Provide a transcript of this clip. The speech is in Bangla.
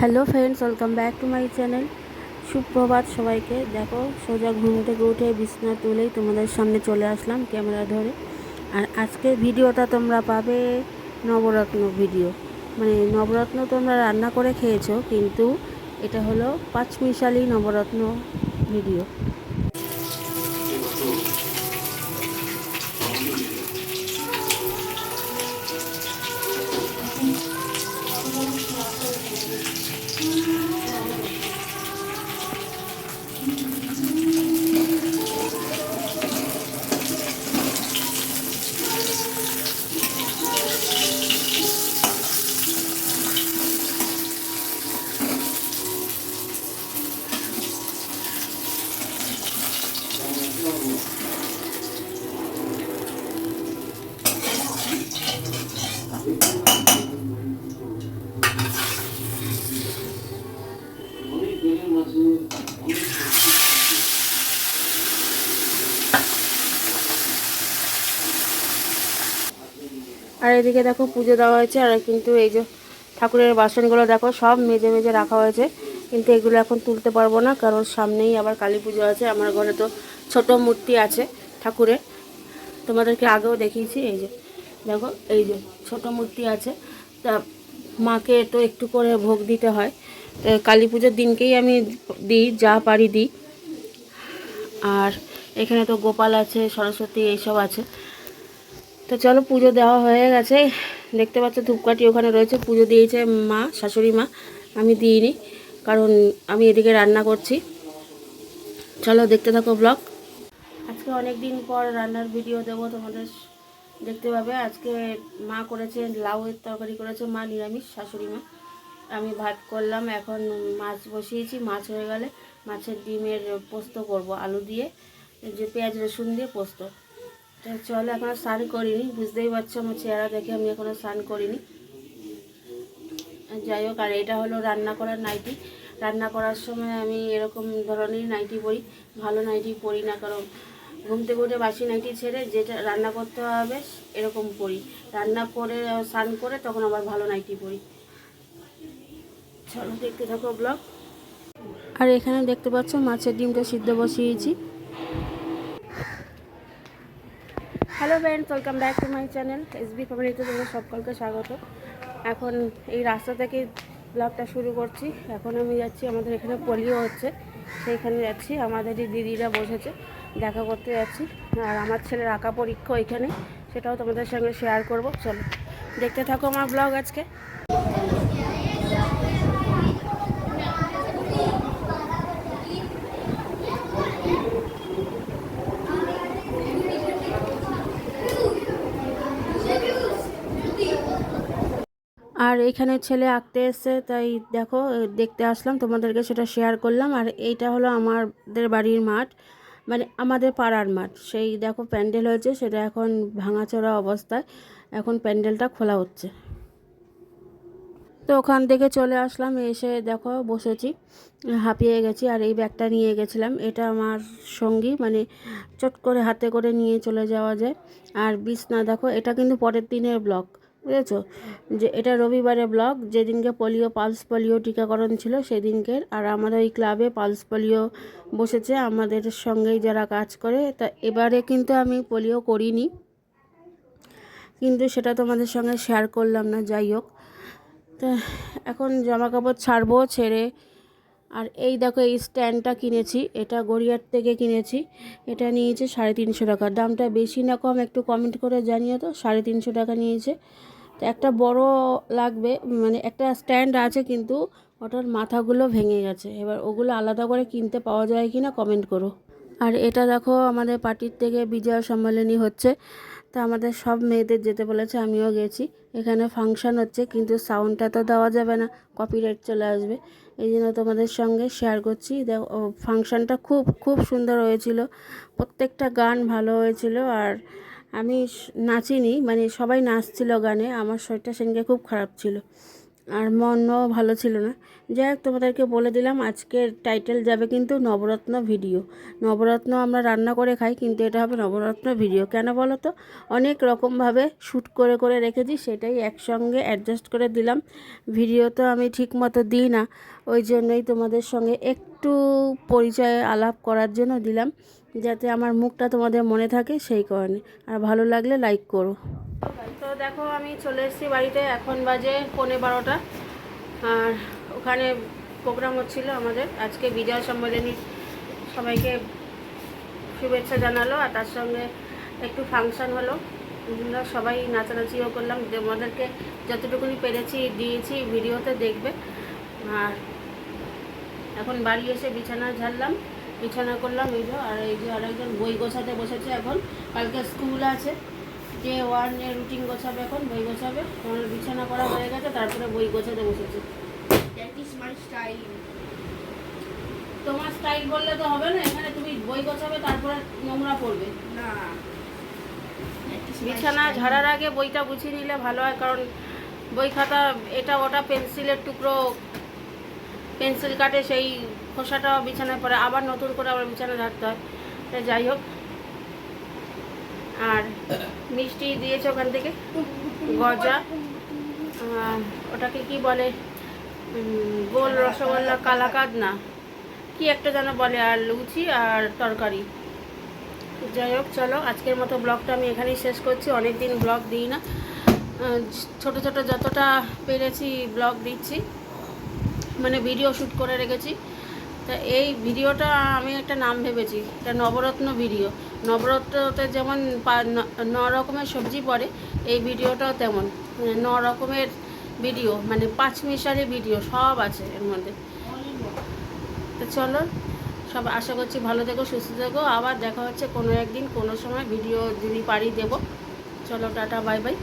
Hello friends, welcome back to my channel. সুপ্রভাত সবাইকে। দেখো, সোজা ঘুম থেকে উঠে বিছনা তুলেই তোমাদের সামনে চলে আসলাম ক্যামেরা ধরে। আর আজকের ভিডিওটা তোমরা পাবে নবরত্ন ভিডিও। মানে নবরত্ন তোমরা রান্না করে খেয়েছো, কিন্তু এটা হলো পাঁচমিশালি নবরত্ন ভিডিও। আর এদিকে দেখো পুজো দেওয়া হয়েছে, আর কিন্তু এই যে ঠাকুরের বাসনগুলো দেখো সব মেজে মেজে রাখা হয়েছে। কিন্তু এগুলো এখন তুলতে পারব না, কারণ সামনেই আবার কালী পুজো আছে। আমার ঘরে তো ছোট মূর্তি আছে ঠাকুরের। তোমাদেরকে আগেও দেখিয়েছি, এই যে দেখো, এই যে ছোট মূর্তি আছে। তা মাকে তো একটু করে ভোগ দিতে হয়। কালী পুজোর দিনকেই আমি দিই, যা পারি দিই। আর এখানে তো গোপাল আছে, সরস্বতী, এইসব আছে। তো চলো পুজো দেওয়া হয়ে গেছে। দেখতে পাচ্ছ ধূপকাঠি ওখানে রয়েছে। পুজো দিয়েছে মা, শাশুড়ি মা। আমি দিইনি, কারণ আমি এদিকে রান্না করছি। চলো দেখতে থাকো ব্লগ। আজকে অনেক দিন পর রান্নার ভিডিও দেবো, তোমাদের দেখতে পাবে। আজকে মা করেছে, লাউয়ের তরকারি করেছে মা, নিরামিষ, শাশুড়ি মা। আমি ভাত করলাম, এখন মাছ বসিয়েছি, মাছ হয়ে গেলে মাছের ডিমের পোস্ত করব, আলু দিয়ে। যে পেঁয়াজ, রসুন দিয়ে পোস্ত। চলো এখনও স্নান করিনি, বুঝতেই পারছ আমার চেহারা দেখে আমি এখনও স্নান করিনি। যাই হোক, আর এটা হলো রান্না করার নাইটি। রান্না করার সময় আমি এরকম ধরনের নাইটি পরি, ভালো নাইটি পরি না, কারণ ঘুম থেকে উঠে বাসি নাইটি ছেড়ে যেটা রান্না করতে হবে এরকম পরি। রান্না করে, স্নান করে তখন আবার ভালো নাইটি পরি। চলো দেখতে থাকো ব্লগ। আর এখানে দেখতে পাচ্ছ মাছের ডিমটা সিদ্ধ বসিয়েছি। Hello friends welcome back to my channel SB ফ্যামিলিতে তোমাদের সকলকে স্বাগত। এখন এই রাস্তা থেকে ব্লগটা শুরু করছি। এখন আমি যাচ্ছি, আমাদের এখানে পোলিও হচ্ছে। সেইখানে যাচ্ছি আমাদের দিদিরা বসেছে, দেখা করতে যাচ্ছি। আর আমার ছেলের আঁকা পরীক্ষা ওইখানে সেটাও তোমাদের সঙ্গে শেয়ার করব। চলো, দেখতে থাকো আমার ব্লগ আজকে। আর এখানে ছেলে আঁকতে এসছে, তাই দেখো, দেখতে আসলাম, তোমাদেরকে সেটা শেয়ার করলাম। আর এইটা হলো আমাদের বাড়ির মাঠ মানে আমাদের পাড়ার মাঠ। সেই দেখো প্যান্ডেল হয়েছে, সেটা এখন ভাঙাচোরা অবস্থায়, এখন প্যান্ডেলটা খোলা হচ্ছে। তো ওখান থেকে চলে আসলাম, এসে দেখো বসেছি, হাঁপিয়ে গেছি, আর এই ব্যাগটা নিয়ে গেছিলাম। এটা আমার সঙ্গী মানে চট করে হাতে করে নিয়ে চলে যাওয়া যায়। আর বিছনা, দেখো, এটা কিন্তু পরের দিনের ব্লগ বুঝেছ? যে এটা রবিবারে ব্লগ যেদিনকে পোলিও পালস পোলিও টিকাকরণ ছিল সেদিনকের। আর আমাদের ওই ক্লাবে পালস পোলিও বসেছে, আমাদের সঙ্গেই যারা কাজ করে, তা এবারে কিন্তু আমি পোলিও করিনি। কিন্তু সেটা তোমাদের সঙ্গে শেয়ার করলাম না, যাই হোক। তা এখন জামা কাপড় ছাড়বো, ছেড়ে আর এই দেখো, এই স্ট্যান্ডটা কিনেছি। এটা গড়িয়ার থেকে কিনেছি। এটা নিয়েছে সাড়ে তিনশো টাকা। দামটা বেশি না কম, একটু কমেন্ট করে জানিও তো সাড়ে তিনশো টাকা নিয়েছে। তো একটা বড় লাগবে মানে একটা স্ট্যান্ড আছে কিন্তু ওটার মাথাগুলো ভেঙে গেছে। এবার ওগুলো আলাদা করে কিনতে পাওয়া যায় কি না কমেন্ট করো। আর এটা দেখো, আমাদের পার্টির থেকে বিজয় সম্মেলনী হচ্ছে। তা আমাদের সব মেয়েদের যেতে বলেছে, আমিও গেছি। এখানে ফাংশান হচ্ছে, কিন্তু সাউন্ডটা তো দেওয়া যাবে না কপিরাইট চলে আসবে। এই জন্য তোমাদের সঙ্গে শেয়ার করছি। দেখো ফাংশানটা খুব খুব সুন্দর হয়েছিল। প্রত্যেকটা গান ভালো হয়েছিল আর আমি নাচিনি মানে সবাই নাচছিল গানে। আমার শরীরটা সেদিনকে খুব খারাপ ছিল। আর মনও ভালো ছিল না। যাই হোক তোমাদেরকে বলে দিলাম, আজকের টাইটেল যাবে কিন্তু নবরত্ন ভিডিও নবরত্ন আমরা রান্না করে খাই, কিন্তু এটা হবে নবরত্ন ভিডিও কেন বলো তো? অনেক রকমভাবে শ্যুট করে করে রেখেছি, সেটাই একসঙ্গে অ্যাডজাস্ট করে দিলাম। ভিডিও তো আমি ঠিক মতো দিই না, ওই জন্যই তোমাদের সঙ্গে একটু পরিচয় আলাপ করার জন্য দিলাম, যাতে আমার মুখটা তোমাদের মনে থাকে সেই কারণে। আর ভালো লাগলে লাইক করো। তো দেখো, আমি চলে এসেছি বাড়িতে, এখন বাজে পৌনে বারোটা। আর ওখানে প্রোগ্রাম হচ্ছিল আমাদের। আজকে বিজয় সম্মেলনী সবাইকে শুভেচ্ছা জানালো আর তার সঙ্গে একটু ফাংশন হলো। আমরা সবাই নাচানাচিও করলাম। আমাদেরকে যতটুকুনি পেরেছি দিয়েছি, ভিডিওতে দেখবে। আর এখন বাড়ি এসে বিছানা ঝাড়লাম, বিছানা করলাম এই আর এই যে আরেকজন বই গোছাতে বসেছে এখন। কালকে স্কুল আছে, যে ওয়ানের রুটিন গোছাবে এখন, বই গোছাবে। আমার বিছানা করা হয়ে গেছে, তারপরে বই গোছাতে বসেছে। Is তোমার স্টাইল বললে তো হবে না এখানে তুমি বই গোছাবে তারপরে নোংরা পড়বে। my বিছানা. ঝাড়ার আগে বইটা গুছিয়ে নিলে ভালো হয় কারণ বই খাতা এটা ওটা পেন্সিলের টুকরো পেন্সিল কাটে সেই খোসাটা বিছানায় পড়ে আবার নতুন করে আবার বিছানা ঝাড়তে হয়। যাই হোক। আর মিষ্টি দিয়েছে ওখান থেকে গজা। ওটাকে কি বলে? গোল রসগোল্লা কালাকাদ না কি একটা যেন বলে, আর লুচি আর তরকারি। যাই হোক, চলো, আজকের মতো ব্লগটা আমি এখানেই শেষ করছি। অনেক দিন ব্লগ দিই না। ছোট ছোট যতটা পেরেছি ব্লগ দিচ্ছি মানে ভিডিও শ্যুট করে রেখেছি। তা এই ভিডিওটা আমি একটা নাম ভেবেছি, এটা নবরত্ন ভিডিও। নবরত্নতে যেমন ন- রকমের সবজি পড়ে, এই ভিডিওটাও তেমন। মানে ন রকমের ভিডিও মানে পাঁচ মিশারে ভিডিও সব আছে এর মধ্যে। তো চলো, সব আশা করছি ভালো থেকো, সুস্থ থেকো। আবার দেখা হচ্ছে কোনো একদিন, কোনো সময় ভিডিও যদি পারি দেবো। চলো, টাটা, বাই বাই।